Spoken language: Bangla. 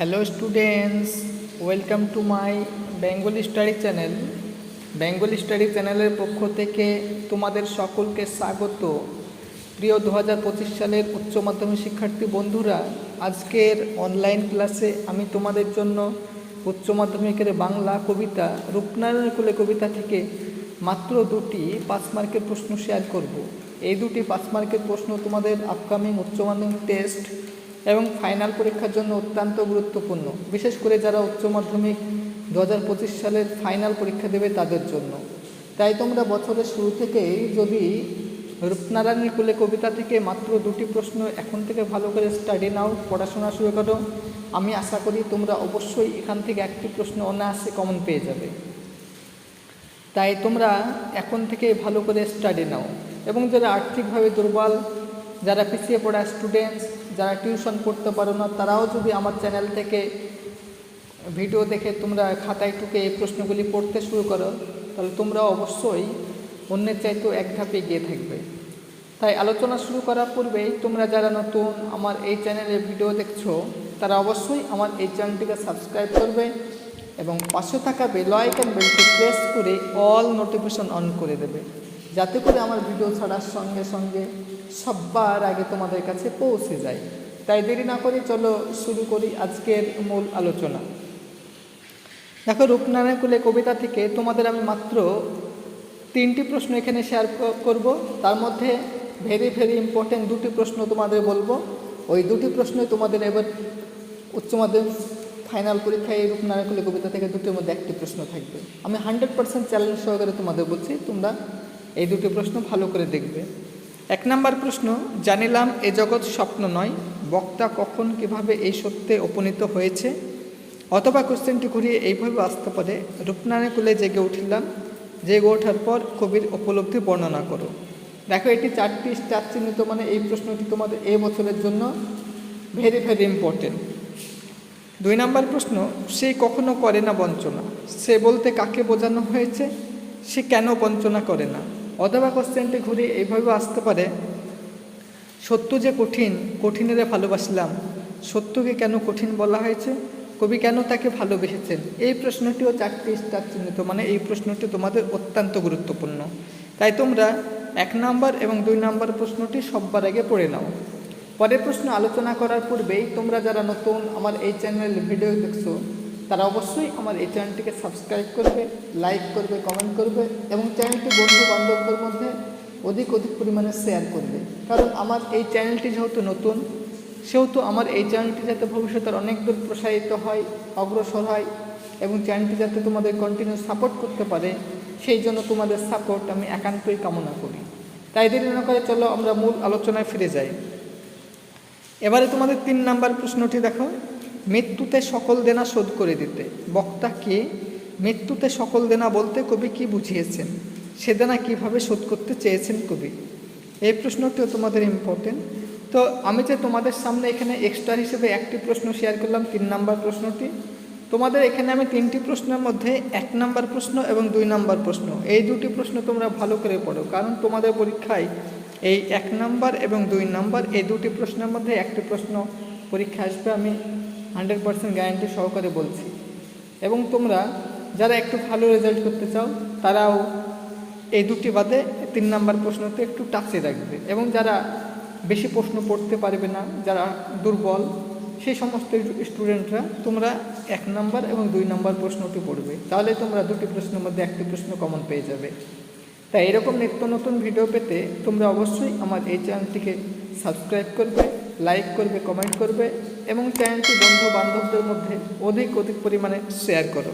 Hello students welcome to my Bengali study channel Bengali study চ্যানেলের পক্ষ থেকে তোমাদের সকলকে স্বাগত। প্রিয় দু হাজার পঁচিশ সালের উচ্চ মাধ্যমিক শিক্ষার্থী বন্ধুরা, আজকের অনলাইন ক্লাসে আমি তোমাদের জন্য উচ্চ মাধ্যমিকের বাংলা কবিতা, রূপনারায়ণ কুলে কবিতা থেকে মাত্র দুটি পাঁচ মার্কের প্রশ্ন শেয়ার করব। এই দুটি পাঁচ মার্কের প্রশ্ন তোমাদের আপকামিং উচ্চ মাধ্যমিক টেস্ট এবং ফাইনাল পরীক্ষার জন্য অত্যন্ত গুরুত্বপূর্ণ। বিশেষ করে যারা উচ্চ মাধ্যমিক দু হাজার পঁচিশ সালের ফাইনাল পরীক্ষা দেবে তাদের জন্য। তাই তোমরা বছরের শুরু থেকেই যদি রূপনারায়ণী কুলে কবিতা থেকে মাত্র দুটি প্রশ্ন এখন থেকে ভালো করে স্টাডি নাও, পড়াশোনা শুরু করো, আমি আশা করি তোমরা অবশ্যই এখান থেকে একটি প্রশ্ন অনায়াসে কমন পেয়ে যাবে। তাই তোমরা এখন থেকে ভালো করে স্টাডি নাও। এবং যারা আর্থিকভাবে দুর্বল, যারা পিছিয়ে পড়া স্টুডেন্টস যারা টিউশন পড়তে পারো না, তারাও যদি আমার চ্যানেল থেকে ভিডিও দেখে তোমরা খাতায় টুকে এই প্রশ্নগুলি পড়তে শুরু করো, তাহলে তোমরা অবশ্যই অন্যের চাইতেও এক ধাপে এগিয়ে থাকবে। তাই আলোচনা শুরু করার পূর্বেই তোমরা যারা নতুন আমার এই চ্যানেলে ভিডিও দেখছ, তারা অবশ্যই আমার এই চ্যানেলটিকে সাবস্ক্রাইব করবে এবং পাশে থাকা বেল আইকন বেলটি প্রেস করে অল নোটিফিকেশন অন করে দেবে। যাতে করে আমার ভিডিও ছাড়ার সঙ্গে সঙ্গে সবার আগে তোমাদের কাছে পৌঁছে যায়। তাই দেরি না করে চলো শুরু করি আজকের মূল আলোচনা। দেখো রূপনারায়ণ কুলে কবিতা থেকে তোমাদের আমি মাত্র তিনটি প্রশ্ন এখানে শেয়ার করব। তার মধ্যে ভেরি ভেরি ইম্পর্টেন্ট দুটি প্রশ্ন তোমাদের বলব। ওই দুটি প্রশ্নই তোমাদের এবার উচ্চ মাধ্যমিক ফাইনাল পরীক্ষায় রূপনারায়ণ কুলে কবিতা থেকে দুটির মধ্যে একটি প্রশ্ন থাকবে। আমি হান্ড্রেড পার্সেন্ট চ্যালেঞ্জ সহকারে তোমাদের বলছি, তোমরা এই দুটি প্রশ্ন ভালো করে দেখবে। এক নম্বর প্রশ্ন, জানিলাম এ জগৎ স্বপ্ন নয়, বক্তা কখন কীভাবে এই সত্যে উপনীত হয়েছে? অথবা কোশ্চেনটি ঘুরিয়ে এইভাবে আসতে পারে রূপনারায়ণ কুলে জেগে উঠিলাম, জেগে ওঠার পর কবির উপলব্ধি বর্ণনা করো। দেখো, এটি চারটি স্টার চিহ্নিত মানে এই প্রশ্নটি তোমাদের এই বছরের জন্য ভেরি ভেরি ইম্পর্টেন্ট দুই নম্বর প্রশ্ন, সে কখনো করে না বঞ্চনা। সে বলতে কাকে বোঝানো হয়েছে? সে কেন বঞ্চনা করে না? অথবা কোশ্চেনটি ঘুরে এইভাবেও আসতে পারে, সত্য যে কঠিন, কঠিনেরে ভালোবাসলাম, সত্যকে কেন কঠিন বলা হয়েছে? কবি কেন তাকে ভালোবেসেছেন? এই প্রশ্নটিও চারটি স্টার চিহ্নিত মানে এই প্রশ্নটি তোমাদের অত্যন্ত গুরুত্বপূর্ণ। তাই তোমরা এক নাম্বার এবং দুই নাম্বার প্রশ্নটি সববার আগে পড়ে নাও। পরের প্রশ্ন আলোচনা করার পূর্বেই তোমরা যারা নতুন আমার এই চ্যানেলের ভিডিও দেখছ তারা অবশ্যই আমার এই চ্যানেলটিকে সাবস্ক্রাইব করবে লাইক করবে কমেন্ট করবে এবং চ্যানেলটি বন্ধু বান্ধবদের মধ্যে অধিক অধিক পরিমাণে শেয়ার করবে। কারণ আমার এই চ্যানেলটি যেহেতু নতুন, সেহেতু আমার এই চ্যানেলটি যাতে ভবিষ্যতের অনেক দূর প্রসারিত হয়, অগ্রসর হয় এবং চ্যানেলটি যাতে তোমাদের কন্টিনিউ সাপোর্ট করতে পারে, সেই জন্য তোমাদের সাপোর্ট আমি একান্তই কামনা করি। তাই দেরি না করে চলো আমরা মূল আলোচনায় ফিরে যাই। এবারে তোমাদের তিন নাম্বার প্রশ্নটি দেখো। মৃত্যুতে সকল দেনা শোধ করে দিতে। বক্তা কে মৃত্যুতে সকল দেনা বলতে কবি কি বুঝিয়েছেন? সে দেনা কীভাবে শোধ করতে চেয়েছেন কবি? এই প্রশ্নটিও তোমাদের ইম্পর্টেন্ট তো আমি যে তোমাদের সামনে এখানে এক্সট্রা হিসেবে একটি প্রশ্ন শেয়ার করলাম, তিন নাম্বার প্রশ্নটি। তোমাদের এখানে আমি তিনটি প্রশ্নের মধ্যে এক নাম্বার প্রশ্ন এবং দুই নাম্বার প্রশ্ন। এই দুটি প্রশ্ন তোমরা ভালো করে পড়ো, কারণ তোমাদের পরীক্ষায় এই এক নাম্বার এবং দুই নাম্বার, এই দুটি প্রশ্নের মধ্যে একটি প্রশ্ন পরীক্ষা আসবে, আমি হান্ড্রেড পার্সেন্ট গ্যারান্টি সহকারে বলছি। এবং তোমরা যারা একটু ভালো রেজাল্ট করতে চাও, তারাও এই দুটি বাদে তিন নাম্বার প্রশ্নতে একটু টাচে রাখবে। এবং যারা বেশি প্রশ্ন পড়তে পারবে না, যারা দুর্বল, সেই সমস্ত স্টুডেন্টরা তোমরা এক নাম্বার এবং দুই নাম্বার প্রশ্নটি পড়বে। তাহলে তোমরা দুটি প্রশ্নের মধ্যে একটি প্রশ্ন কমন পেয়ে যাবে। তাই এরকম নিত্য নতুন ভিডিও পেতে তোমরা অবশ্যই আমার এই চ্যানেলটিকে সাবস্ক্রাইব করবে লাইক করবে কমেন্ট করবে এবং চ্যানেলটি বন্ধু বান্ধবদের মধ্যে অধিক অধিক পরিমাণে শেয়ার করো।